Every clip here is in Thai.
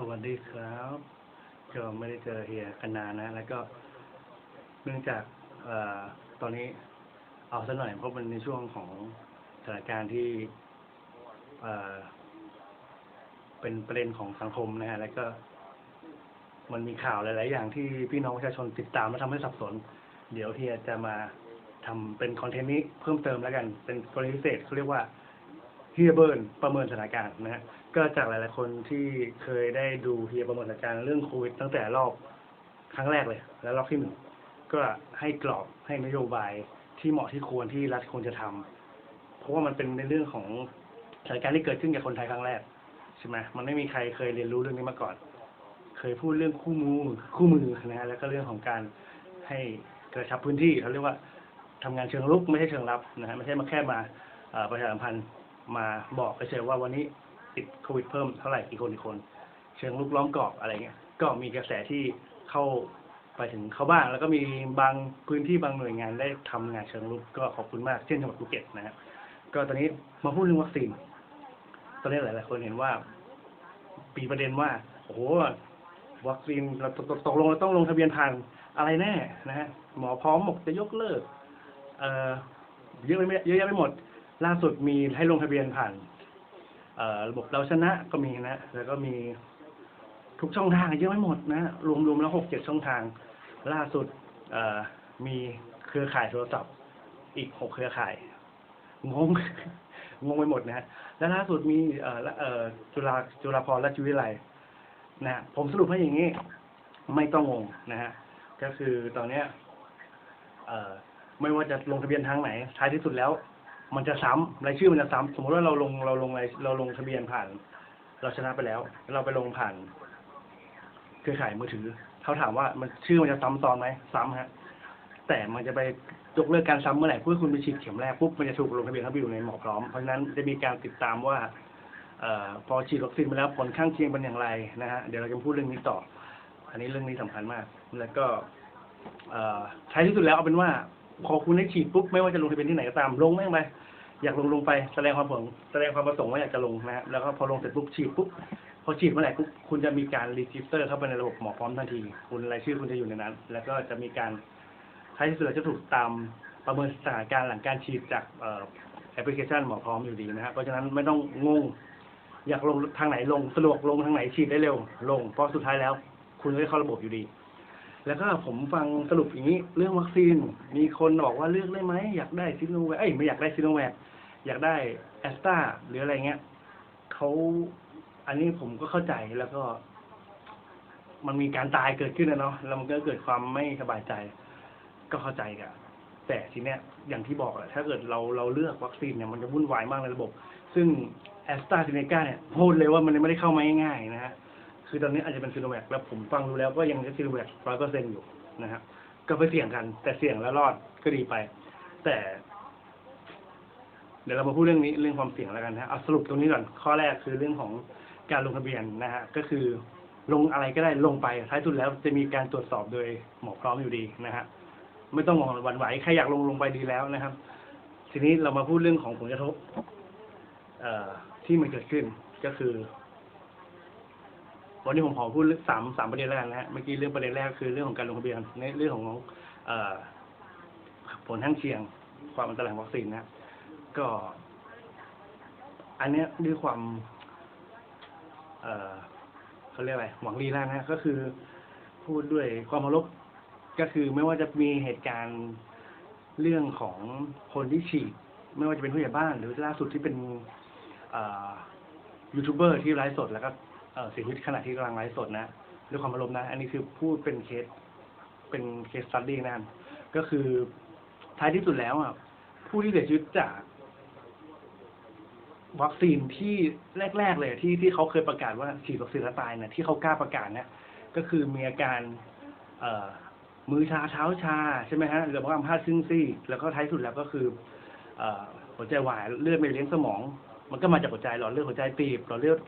สวัสดีครับก็ไม่ได้เจอเฮียกันนานนะ แล้วก็เนื่องจากเอ่อตอนนี้เอาซะหน่อยเพราะมันในช่วงของสถานการณ์ที่เอ่อเป็นประเด็นของสังคมนะฮะ แล้วก็ มันมีข่าวหลาย ๆ อย่างที่พี่น้องประชาชนติดตามและทำให้สับสน เดี๋ยวเฮียจะมาทำเป็นคอนเทนต์นี้เพิ่มเติมแล้วกัน เป็นกรณีพิเศษเขาเรียกว่าเฮียเบิร์นประเมินสถานการณ์นะฮะ ก็จากหลาย ๆ คนที่เคยได้ดูเฮียประเมินสถานการณ์เรื่องโควิดตั้งแต่รอบครั้งแรกเลย และรอบที่หนึ่งก็ให้กรอบให้นโยบายที่เหมาะที่ควรที่รัฐควรจะทำเพราะว่ามันเป็นในเรื่องของสถานการณ์ที่เกิดขึ้นกับคนไทยครั้งแรกใช่ไหมมันไม่มีใครเคยเรียนรู้เรื่องนี้มาก่อน เคยพูดเรื่องคู่มือคู่มือนะฮะแล้วก็เรื่องของการให้กระชับพื้นที่เขาเรียกว่าทำงานเชิงรุกไม่ใช่เชิงรับนะฮะไม่ใช่มาแค่มาเอ่อประชาสัมพันธ์มาบอกเฉยๆว่าวันนี้ ติดโควิดเพิ่มเท่าไหร่กี่คนกี่คน เชิงลุกล้อมกรอบอะไรเงี้ย ก็มีกระแสที่เข้าไปถึงเขาบ้าง แล้วก็มีบางพื้นที่บางหน่วยงานได้ทำงานเชิงลุกก็ขอบคุณมากเช่นจังหวัดภูเก็ตนะฮะก็ตอนนี้มาพูดเรื่องวัคซีนตอนนี้หลายๆคนเห็นว่าปีประเด็นว่าโอ้โหวัคซีนเราตกตตกลงเราต้องลงทะเบียนผ่านอะไรแน่นะฮะหมอพร้อมบอกจะยกเลิก เอ่อเยอะไปไม่เยอะแยะไปหมด ล่าสุดมีให้ลงทะเบียนผ่าน ระบบเราชนะก็มีนะ แล้วก็มีทุกช่องทางเยอะไม่หมดนะ รวมๆแล้วหกเจ็ดช่องทาง ล่าสุดมีเครือข่ายโทรศัพท์ อีกหกเครือข่าย งง งงไปหมดนะและล่าสุดมีจุฬาจุฬาภรณราชวิทยาลัยนะผมสรุปให้อย่างนี้ ไม่ต้องงงนะฮะ ก็คือตอนเนี้ยไม่ว่าจะลงทะเบียนทางไหนท้ายที่สุดแล้ว มันจะซ้ำรายชื่อมันจะซ้ำสมมติว่าเราลงเราลงรายเราลงทะเบียนผ่าน เราชนะไปแล้ว เราไปลงผ่านเครือข่ายมือถือเขาถามว่ามันชื่อมันจะซ้ำซ้อนไหมซ้ำฮะ แต่มันจะไปยกเลิกการซ้ำเมื่อไหร่เพื่อคุณไปฉีดเข็มแรกปุ๊บมันจะถูกลงทะเบียนเข้าไปอยู่ในหมอพร้อมเพราะฉะนั้นจะมีการติดตามว่าอพอฉีดวัคซีนไปแล้วผลข้างเคียงเป็นอย่างไรนะฮะเดี๋ยวเราจะพูดเรื่องนี้ต่อ อันนี้เรื่องนี้สำคัญมาก แล้วก็เอ่อท้ายที่สุดแล้วเอาเป็นว่า พอคุณได้ฉีดปุ๊บไม่ว่าจะลงทะเบียนที่ไหนก็ตามลงแม่งไปอยากลงลงไปแสดงความผลแสดงความประสงค์ว่าอยากจะลงนะแล้วก็พอลงเสร็จปุ๊บฉีดปุ๊บพอฉีดเมื่อไหร่ปุ๊บคุณจะมีการรีจิสเตอร์เข้าไปในระบบหมอพร้อมทันที คุณรายชื่อคุณจะอยู่ในนั้น แล้วก็จะมีการท้ายที่สุดจะถูกตามประเมินสถานการณ์หลังการฉีดจากแอปพลิเคชันหมอพร้อมอยู่ดีนะฮะเพราะฉะนั้นไม่ต้องงงอยากลงทางไหนลงสะดวกลงทางไหนฉีดได้เร็วลงเพราะสุดท้ายแล้ว คุณจะได้เข้าระบบอยู่ดี แล้วก็ผมฟังสรุปอย่างนี้ เรื่องวัคซีน มีคนบอกว่าเลือกได้ไหมอยากได้ซิโนแวคเอ้ยไม่อยากได้ซิโนแวคอยากได้แอสตราหรืออะไรเงี้ยเขาอันนี้ผมก็เข้าใจแล้วก็ มันมีการตายเกิดขึ้นนะเนาะแล้วมันก็เกิดความไม่สบายใจ ก็เข้าใจกันแต่ทีเนี้ยอย่างที่บอกแหละถ้าเกิดเราเราเลือกวัคซีนเนี่ยมันจะวุ่นวายมากในระบบ ซึ่งแอสตราเซเนกาเนี่ยพูดเลยว่ามันไม่ได้เข้ามาง่ายๆนะฮะ คือตอนนี้อาจจะเป็นซีโนแวคแล้วผมฟังดูแล้วก็ยังเป็นซีโนแวคร้อยเปอร์เซ็นต์อยู่นะครับก็ไปเสี่ยงกัน แต่เสี่ยงแล้วรอดก็ดีไป แต่ เดี๋ยวเรามาพูดเรื่องนี้เรื่องความเสี่ยงแล้วกันนะเอาสรุปตรงนี้ก่อนข้อแรกคือเรื่องของการลงทะเบียนนะฮะก็คือลงอะไรก็ได้ลงไปท้ายสุดแล้วจะมีการตรวจสอบโดยหมอพร้อมอยู่ดีนะฮะไม่ต้องหวั่นไหวใครอยากลงลงไปดีแล้วนะครับ ทีนี้เรามาพูดเรื่องของผลกระทบที่มันเกิดขึ้นก็คือ วันนี้ผมขอพูดเรื่องสามสามประเด็นแล้วกันะฮะเมื่อกี้เรื่องประเด็นแรกคือเรื่องของการลงทะเบียนในเรื่องของเอ่อผลข้างเคียง ความอันตรายของวัคซีนนะก็ อันเนี้ยด้วยความ เอ่อเขาเรียกอะไรหวังลีแล้วนะก็คือ พูดด้วยความเคารพก็คือไม่ว่าจะมีเหตุการณ์เรื่องของคนที่ฉีด ไม่ว่าจะเป็นผู้ใหญ่บ้าน หรือล่าสุดที่เป็นอ่อยูทูบเบอร์ที่ไลฟ์สดแล้วก็ เอ่อสียชีวิตขณะที่กำลังไลฟ์สดนะด้วยความอารมณ์นะ อันนี้คือพูดเป็นเคส เป็นเคสสตัดดี้นั่นก็คือท้ายที่สุดแล้วอะผู้ที่เสียชีวิตจากวัคซีนที่แรก ๆ เลยที่ที่เขาเคยประกาศว่าฉีดวัคซีนแล้วตายนี่ยที่เขากล้าประกาศนี่ยก็คือมีอาการ เอ่อ มือชาเท้าชาใช่ไหมฮะหรือว่าพาดซึ่งซี่แล้วก็ท้ายสุดแล้วก็คือ เอ่อหัวใจวายเลือดไม่เลี้ยงสมอง มันก็มาจากหัวใจหลอดเลือดหัวใจตีบหลอดเลือด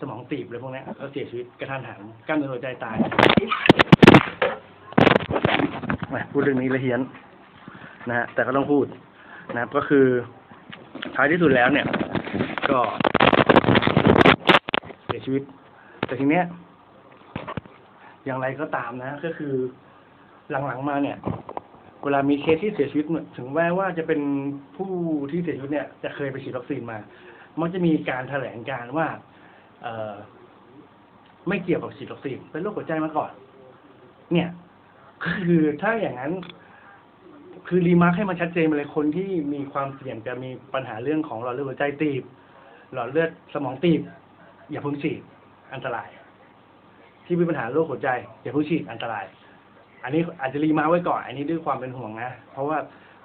สมองตีบอะไรพวกนี้แล้วเสียชีวิตกระทันหันกล้ามเนื้อหัวใจตายพูดเรื่องนี้ละเฮียนนะฮะแต่ก็ต้องพูดนะครับก็คือท้ายที่สุดแล้วเนี่ย ก็เสียชีวิต แต่ทีเนี้ย อย่างไรก็ตามนะ ก็คือหลังๆมาเนี่ย เวลามีเคสที่เสียชีวิตถึงแม้ว่าจะเป็นผู้ที่เสียชีวิตเนี่ย จะเคยไปฉีดวัคซีนมา มันจะมีการแถลงการว่าเอไม่เกี่ยวกับฉีดวัคซีนเป็นโรคหัวใจมาก่อน เนี่ยคือถ้าอย่างนั้น คือรีมาร์คให้มันชัดเจนไปเลยคนที่มีความเสี่ยงจะมีปัญหาเรื่องของหลอดเลือดหัวใจตีบ หลอดเลือดสมองตีบ อย่าพิ่งฉีดอันตราย ที่มีปัญหาโรคหัวใจ อย่าพิ่งฉีดอันตราย อันนี้อาจจะรีมาร์คไว้ก่อน อันนี้ด้วยความเป็นห่วงนะ เพราะว่า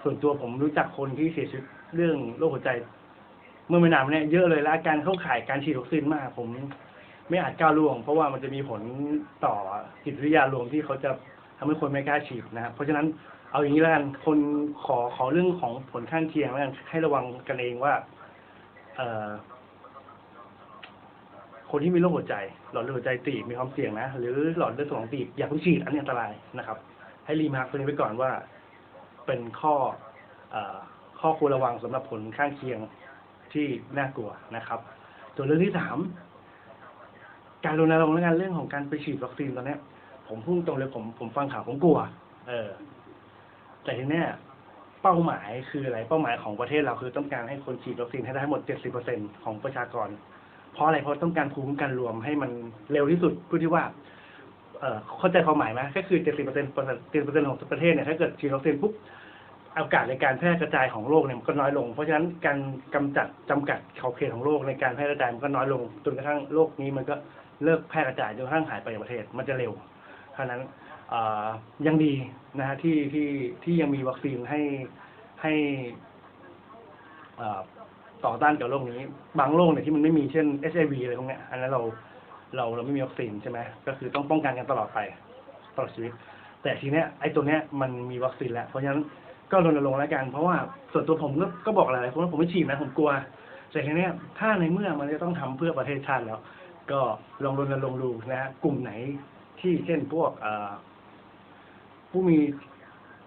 ส่วนตัวผมรู้จักคนที่เสียชีวิตเรื่องโรคหัวใจ เมื่อไม่นานมาเนี่ยเยอะเลยและอาการเข้าข่ายการฉีดวัคซีนมาก ผมไม่อาจก้าวล่วง เพราะว่ามันจะมีผลต่อจิตวิทยารวมที่เขาจะทำให้คนไม่กล้าฉีดนะครับเพราะฉะนั้นเอาอย่างนี้แล้วกันคนขอขอเรื่องของผลข้างเคียงแล้วกันให้ระวังกันเองว่า เอ่อ คนที่มีโรคหัวใจ หลอดเลือดหัวใจตีบมีความเสี่ยงนะ หรือหลอดเลือดสมองตีบอย่าเพิ่งฉีดอันนี้อันตรายนะครับ ให้รีมาร์คตัวนี้ไว้ก่อนว่า เป็นข้อเอ่อข้อควรระวังสำหรับผลข้างเคียง ที่น่ากลัวนะครับส่วนเรื่องที่สามการรณรงค์และการเรื่องของการไปฉีดวัคซีนตอนเนี้ย ผมพุ่งตรงเลยผมผมฟังข่าวผมกลัว เออ แต่ทีเนี้ยเป้าหมายคืออะไรเป้าหมายของประเทศเราคือต้องการให้คนฉีดวัคซีนให้ได้ทั้งหมด 70%ของประชากร เพราะอะไรเพราะต้องการภูมิคุ้มกันรวมให้มันเร็วที่สุดเพื่อที่ว่า เออเข้าใจความหมายไหมก็คือ 70%เปอร์เซ็นต์ของประเทศเนี่ยถ้าเกิดฉีดวัคซีนปุ๊บ โอกาสในการแพร่กระจายของโรคเนี่ยมันก็น้อยลง เพราะฉะนั้นการกำจัดจำกัดขอบเขตของโรคในการแพร่กระจายมันก็น้อยลงจนกระทั่งโรคนี้มันก็เลิกแพร่กระจายจนกระทั่งหายไปจากประเทศมันจะเร็วเพราะฉะนั้นยังดีนะฮะที่ที่ที่ยังมีวัคซีนให้ให้ต่อต้านกับโรคนี้ บางโรคเนี่ยที่มันไม่มีเช่น HIV อะไรพวกเนี้ยอันนั้นเราเราเราไม่มีวัคซีนใช่ไหมก็คือต้องป้องกันกันตลอดไปตลอดชีวิต แต่ทีเนี้ยไอ้ตัวเนี้ยมันมีวัคซีนแล้ว เพราะฉะนั้น ก็รณรงค์แล้วกันเพราะว่าส่วนตัวผมก็ก็บอกหลายๆคนว่าผมไม่ฉีดนะผมกลัวแต่ทีเนี้ยถ้าในเมื่อมันจะต้องทำเพื่อประเทศชาติแล้ว ก็ลองรณรงค์ดูนะฮะกลุ่มไหนที่เช่นพวกเอ่อผู้มี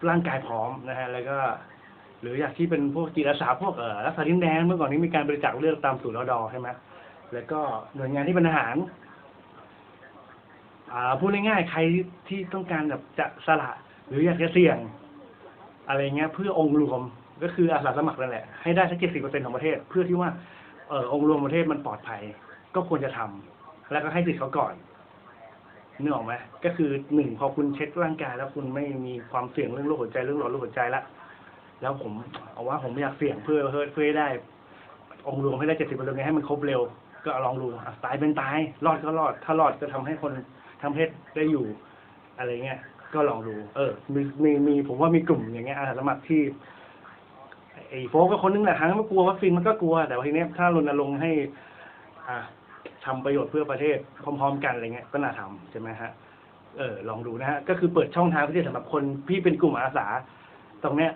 ร่างกายพร้อมนะฮะแล้วก็ หรืออยากที่เป็นพวกจิตอาสาพวกเอ่อรักษาดินแดนเมื่อก่อนนี้มีการบริจาคเลือดตามศูนย์รอดอใช่ไหมแล้วก็หน่วยงานที่เป็นอาหาร อ่าพูดง่ายๆใครที่ต้องการแบบจะสละ หรืออยากจะเสี่ยง อะไรเงี้ยเพื่อองค์รวมก็คืออาสาสมัครนั่นแหละให้ได้สักเจ็ดสิบเปอร์เซ็นของประเทศ เพื่อที่ว่าเออองค์รวมประเทศมันปลอดภัย ก็ควรจะทำแล้วก็ให้สิทธิ์เขาก่อนนึกออกไหมก็คือหนึ่งพอคุณเช็คร่างกาย แล้วคุณไม่มีความเสี่ยงเรื่องโรคหัวใจเรื่องหลอดเลือดหัวใจละแล้วผมเอาว่าผมไม่อยากเสี่ยงเพื่อเพื่อเพื่อให้ได้ องค์รวมให้ได้เจ็ดสิบเปอร์เซ็นต์ให้มันครบเร็ว ก็ลองดูตายเป็นตาย รอดก็รอด ถ้ารอดก็ทำให้คนทำเพศได้อยู่อะไรเงี้ย ก็ลองดู เออ มีมีมีผมว่ามีกลุ่มอย่างเงี้ยอาสาสมัครที่ไอ้โฟกก็คนนึงแหละครั้งไม่กลัววัคซีนมันก็กลัว แต่ว่าทีเนี้ยถ้ารณรงค์ให้ อ่าทำประโยชน์เพื่อประเทศพร้อม ๆ กันอะไรเงี้ยก็น่าทำใช่ไหมฮะ เออ ลองดูนะฮะ ก็คือเปิดช่องทางพิเศษสำหรับคนที่เป็นกลุ่มอาสา ตรงเนี้ย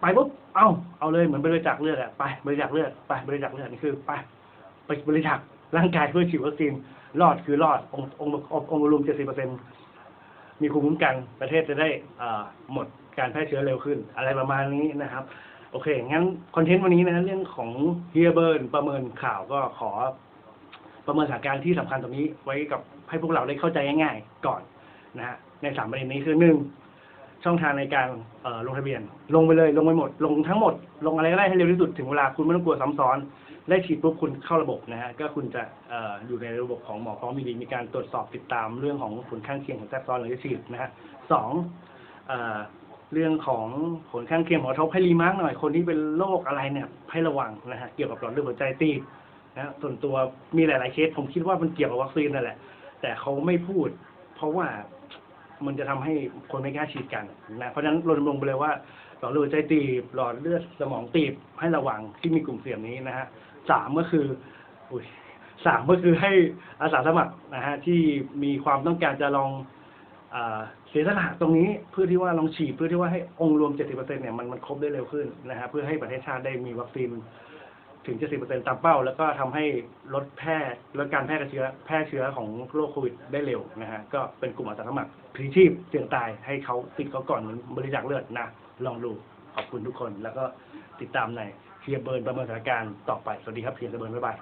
ไปปุ๊บ เอาเอาเลยเหมือนบริจาคเลือดอะไปบริจาคเลือดไปบริจาคเลือดนี่คือไปไปบริจาคร่างกายเพื่อฉีดวัคซีนรอดคือรอดองค์องค์องค์องค์รวมเจ็ดสิบเปอร์เซ็น มีภูมิคุ้มกันประเทศจะได้หมดการแพร่เชื้อเร็วขึ้น อะไรประมาณนี้นะครับ โอเค งั้นคอนเทนต์วันนี้นะเรื่องของเฮียเบิร์นประเมินข่าวก็ขอประเมินสถานการณ์ที่สำคัญตรงนี้ไว้กับให้พวกเราได้เข้าใจง่ายๆก่อนนะฮะในสามประเด็นนี้คือหนึ่ง ช่องทางในการเอ่อลงทะเบียน ลงไปเลย ลงไปหมด ลงทั้งหมด ลงอะไรก็ได้ให้เร็วที่สุดถึงเวลาคุณไม่ต้องกลัวซ้ำซ้อน ได้ฉีดปุ๊บคุณเข้าระบบนะฮะก็คุณจะเอ่ออยู่ในระบบของหมอพร้อมมีดีมีการตรวจสอบติดตามเรื่องของผลข้างเคียงของแทรกซ้อนหลังฉีดนะฮะสองเอ่อเรื่องของผลข้างเคียงขอทบให้รีมาร์กหน่อยคนที่เป็นโรคอะไรเนี่ยให้ระวังนะฮะเกี่ยวกับหลอดเลือดหัวใจตีบนะส่วนตัวมีหลาย ๆเคสผมคิดว่ามันเกี่ยวกับวัคซีนนั่นแหละ แต่เขาไม่พูด เพราะว่า มันจะทำให้คนไม่กล้าฉีดกันนะเพราะฉะนั้นรณรงค์ไปเลยว่าหลอดเลือดหัวใจตีบหลอดเลือดสมองตีบให้ระวังที่มีกลุ่มเสี่ยงนี้นะฮะสามก็คืออุ้ยสามก็คือให้อาสาสมัครนะฮะที่มีความต้องการจะลอง อ่าเสียสละตรงนี้เพื่อที่ว่าลองฉีดเพื่อที่ว่าให้องค์รวม 70%เนี่ยมันมันครบได้เร็วขึ้นนะฮะเพื่อให้ประเทศชาติได้มีวัคซีน ถึง 70%ตามเป้า แล้วก็ทำให้ลดแพร่ลดการแพร่เชื้อแพร่เชื้อของโรคโควิดได้เร็วนะฮะก็เป็นกลุ่มอาสาสมัครพลีชีพเสี่ยงตายให้เขาติดเขาก่อนเหมือนบริจาคเลือดนะ ลองดูขอบคุณทุกคน แล้วก็ติดตามในเพียเบิร์นประเมินสถานการณ์ต่อไป สวัสดีครับเพียเบิร์นบ๊ายบาย